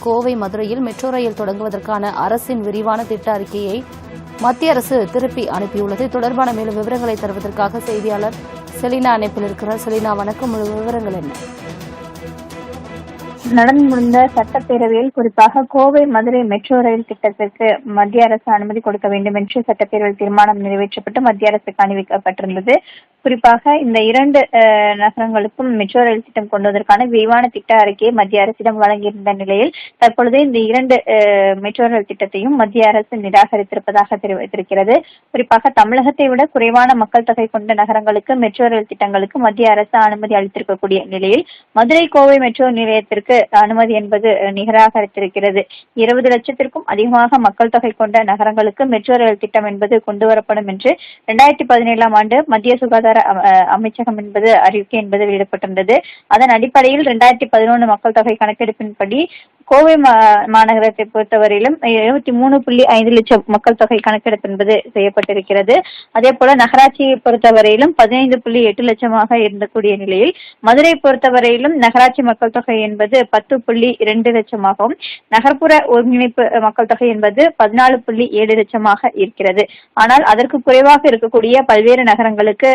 கோவை மதுரையில் metro rail தொடங்குவதற்கான அரசின் விரிவான திட்ட அறிக்கையை மத்திய அரசு திருப்பி அனுப்பியுள்ளது. தொடர்பான மேலும் விவரங்களை தருவதற்காக செய்தியாளர் செலினா இணைப்பில் இருக்கிறார். செலினா வணக்கம். முழு விவரங்கள் என்ன? நடந்து முடிந்த சட்டப்பேரவையில் குறிப்பாக கோவை மதுரை மெட்ரோ ரயில் திட்டத்திற்கு மத்திய அரசு அனுமதி கொடுக்க வேண்டும் என்று சட்டப்பேரவையில் தீர்மானம் நிறைவேற்றப்பட்டு மத்திய அரசுக்கு அணிவிக்கப்பட்டிருந்தது. குறிப்பாக இந்த இரண்டு நகரங்களுக்கும் மெட்ரோ ரயில் திட்டம் கொண்டுவதற்கான விரிவான திட்ட அறிக்கையை மத்திய அரசிடம் வழங்கியிருந்த நிலையில் தற்பொழுது இந்த இரண்டு மெட்ரோ ரயில் திட்டத்தையும் மத்திய அரசு நிராகரித்திருப்பதாக தெரிவித்திருக்கிறது. குறிப்பாக தமிழகத்தை விட குறைவான மக்கள் தொகை கொண்ட நகரங்களுக்கு மெட்ரோ ரயில் திட்டங்களுக்கு மத்திய அரசு அனுமதி அளித்திருக்கக்கூடிய நிலையில் மதுரை கோவை மெட்ரோ நிலையத்திற்கு அனுமதி என்பது நிகராகரித்திருக்கிறது இருபது லட்சத்திற்கும் அதிகமாக மக்கள் தொகை கொண்ட நகரங்களுக்கு மெட்ரோ ரயில் திட்டம் என்பது கொண்டு வரப்படும் என்று இரண்டாயிரத்தி பதினேழாம் ஆண்டு மத்திய சுகாதார அஹ், அமைச்சகம் என்பது அறிவிக்கை என்பது வெளியிடப்பட்டிருந்தது அதன் அடிப்படையில் இரண்டாயிரத்தி பதினொன்று மக்கள் தொகை கணக்கெடுப்பின்படி கோவை மாநகரத்தை பொறுத்தவரையிலும் எழுபத்தி மூணு புள்ளி ஐந்து லட்சம் மக்கள் தொகை கணக்கெடுப்பு என்பது செய்யப்பட்டிருக்கிறது. அதே போல நகராட்சியை பொறுத்தவரையிலும் பதினைந்து புள்ளி எட்டு லட்சமாக இருந்தக்கூடிய நிலையில் மதுரை பொறுத்தவரையிலும் நகராட்சி மக்கள் தொகை என்பது பத்து புள்ளி இரண்டு லட்சமாகவும் நகர்ப்புற ஒருங்கிணைப்பு மக்கள் தொகை என்பது பதினாலு புள்ளி ஏழு லட்சமாக இருக்கிறது. ஆனால் அதற்கு குறைவாக இருக்கக்கூடிய பல்வேறு நகரங்களுக்கு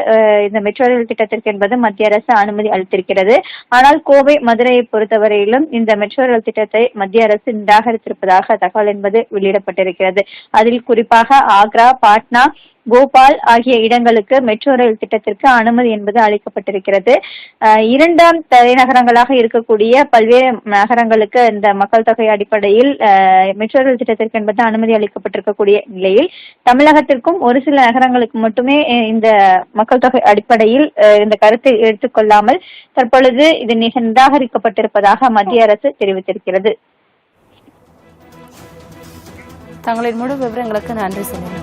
இந்த மெட்ரோ ரயில் திட்டத்திற்கு என்பது மத்திய அரசு அனுமதி அளித்திருக்கிறது. ஆனால் கோவை மதுரையை பொறுத்தவரையிலும் இந்த மெட்ரோ ரயில் திட்டத்தை மத்திய அரசு நிராகரித்திருப்பதாக தகவல் என்பது வெளியிடப்பட்டிருக்கிறது. அதில் குறிப்பாக ஆக்ரா பாட்னா போபால் ஆகிய இடங்களுக்கு மெட்ரோ ரயில் திட்டத்திற்கு அனுமதி என்பது அளிக்கப்பட்டிருக்கிறது. இரண்டாம் தலைநகரங்களாக இருக்கக்கூடிய பல்வேறு நகரங்களுக்கு இந்த மக்கள் தொகை அடிப்படையில் மெட்ரோ ரயில் திட்டத்திற்கு என்பது அனுமதி அளிக்கப்பட்டிருக்கக்கூடிய நிலையில் தமிழகத்திற்கும் ஒரு சில நகரங்களுக்கு மட்டுமே இந்த மக்கள் தொகை அடிப்படையில் அஹ், இந்த கருத்தை எடுத்துக்கொள்ளாமல் தற்பொழுது இது நிக- நிராகரிக்கப்பட்டிருப்பதாக மத்திய அரசு தெரிவித்திருக்கிறது. தங்களின் முழு விவரங்களுக்கு நன்றி செலினா